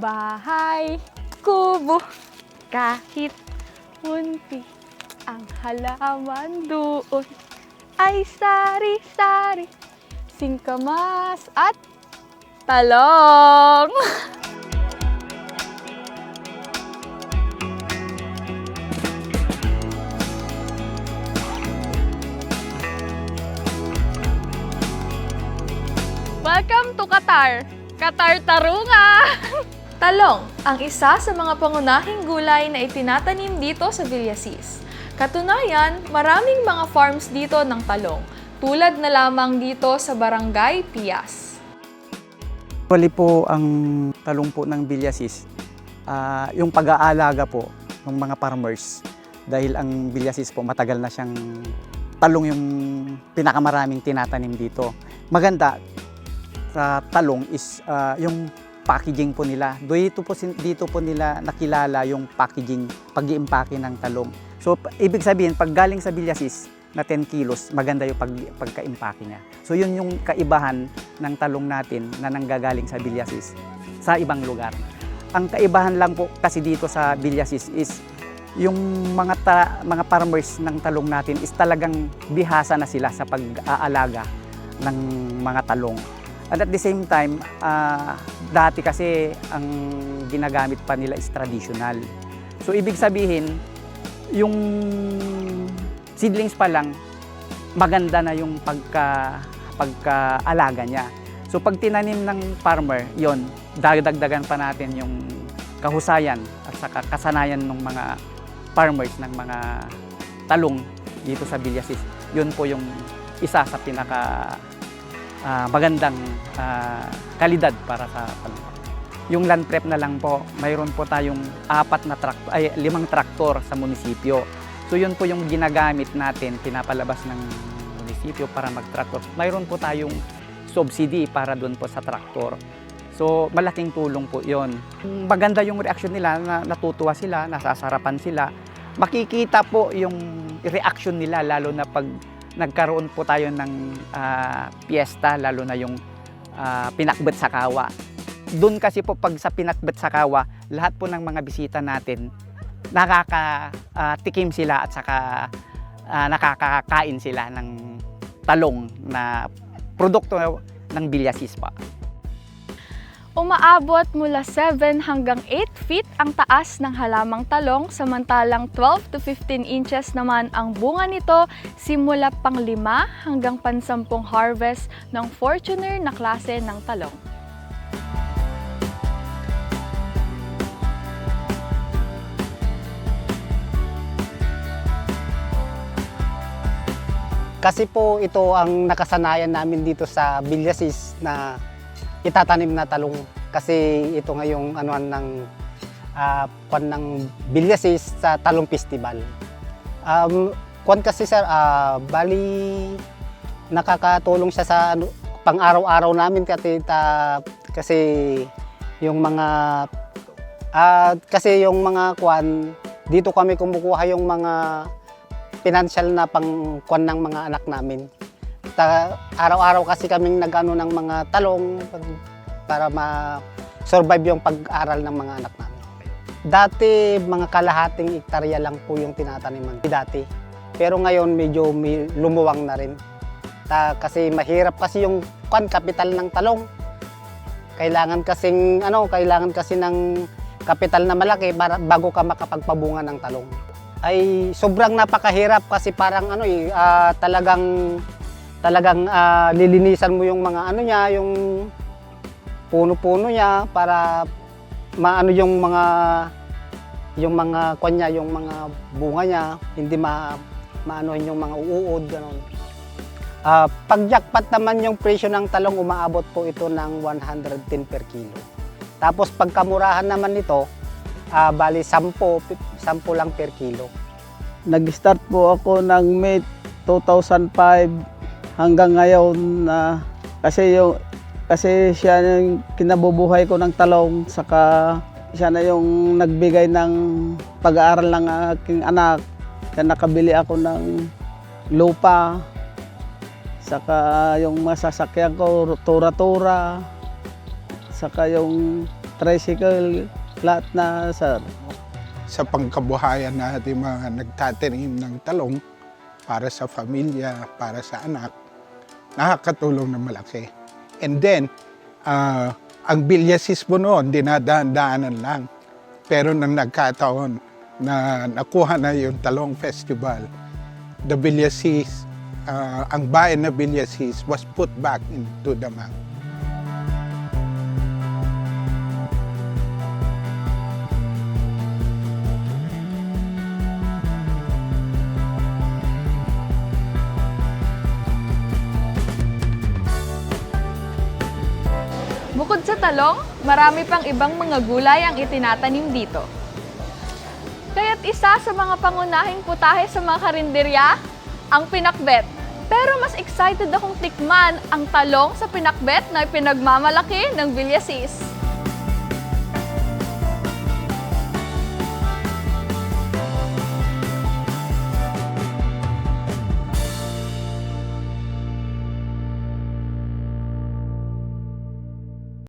bahay, kubo, kahit munti ang halaman doon ay sari-sari, singkamas at talong. Welcome to Qatar! Qatar Tarunga! Talong, ang isa sa mga pangunahing gulay na itinatanim dito sa Villasis. Katunayan, maraming mga farms dito ng talong, tulad na lamang dito sa Barangay Pias. Actually po ang talong po ng Bilyasis, ah, yung pag-aalaga po ng mga farmers. Dahil ang Bilyasis po matagal na siyang talong yung pinakamaraming tinatanim dito. Maganda sa talong is ah, yung packaging po nila. Dito po, dito po nila nakilala yung packaging, pag iimpake ng talong. So, ibig sabihin, pag galing sa Bilyasis na 10 kilos, maganda yung pag, pagka-impake niya. So, yun yung kaibahan ng talong natin na nanggagaling sa Bilyasis sa ibang lugar. Ang kaibahan lang po kasi dito sa Bilyasis is yung mga ta- mga farmers ng talong natin is talagang bihasa na sila sa pag-aalaga ng mga talong. At at the same time, ah, dati kasi ang ginagamit pa nila is traditional. So ibig sabihin, yung seedlings pa lang, maganda na yung pagka, pagka-alaga niya. So pag tinanim ng farmer, yon dagdagdagan pa natin yung kahusayan at saka kasanayan ng mga farmers ng mga talong dito sa Villasis. Yun po yung isa sa pinaka ah, magandang ah, kalidad para sa talong. Yung land prep na lang po, mayroon po tayong apat na traktor, ay limang traktor sa munisipyo. So yun po yung ginagamit natin, pinapalabas ng munisipyo para mag-traktor. Mayroon po tayong subsidy para doon po sa traktor. So malaking tulong po yon. Maganda yung reaction nila, na natutuwa sila, nasasarapan sila. Makikita po yung reaction nila lalo na pag nagkaroon po tayo ng ah, piyesta, lalo na yung ah, pinakbet sa kawa. Doon kasi po pag sa pinakbet sa kawa, lahat po ng mga bisita natin nakakatikim sila at saka ah, nakakakain sila ng talong na produkto ng bilyasis pa. Umaabot mula 7 hanggang 8 feet ang taas ng halamang talong samantalang 12 to 15 inches naman ang bunga nito simula pang 5 hanggang pansampung harvest ng Fortuner na klase ng talong. Kasi po ito ang nakasanayan namin dito sa Bilyasis na itatanim na talong. Kasi ito ngayong ano ng uh, kwan ng Bilyasis sa Talong Festival. Um, kwan kasi sir, ah, bali nakakatulong siya sa ano, pang-araw-araw namin kasi, ta, kasi yung mga ah, kasi yung mga kwan dito kami kumukuha yung mga financial na pangkuan ng mga anak namin. Ta, araw-araw kasi kaming nagano ng mga talong para ma-survive yung pag-aral ng mga anak namin. Dati mga kalahating ektarya lang po yung tinataniman dati. Pero ngayon medyo may lumuwang na rin. Ta, kasi mahirap kasi yung kwan kapital ng talong. Kailangan kasing ano, kailangan kasi ng kapital na malaki para bago ka makapagpabunga ng talong ay sobrang napakahirap kasi parang ano eh ah, talagang talagang ah, lilinisan mo yung mga ano niya, yung puno-puno niya para maano yung mga yung mga kanya, yung mga bunga niya, hindi ma maanohin yung mga uod ganun. Ah, pag jackpot naman yung presyo ng talong umaabot po ito ng 110 per kilo. Tapos pagkamurahan naman nito, ah, bali 10, 10 lang per kilo. Nag-start po ako ng May 2005 hanggang ngayon na kasi yung kasi siya yung kinabubuhay ko ng talong saka siya na yung nagbigay ng pag-aaral ng aking anak. Kaya nakabili ako ng lupa saka yung masasakyan ko tura-tura saka yung tricycle, lahat na sir. sa pangkabuhayan natin mga nagtatanim ng talong para sa pamilya, para sa anak, nakakatulong na malaki. And then, ah, ang bilyasis mo noon, dinadaan-daanan lang. Pero nang nagkataon na nakuha na yung Talong Festival, the Bilyasis, ah, ang bayan na Bilyasis was put back into the talong, marami pang ibang mga gulay ang itinatanim dito. Kaya't isa sa mga pangunahing putahe sa mga karinderya, ang pinakbet. Pero mas excited akong tikman ang talong sa pinakbet na pinagmamalaki ng Villasis.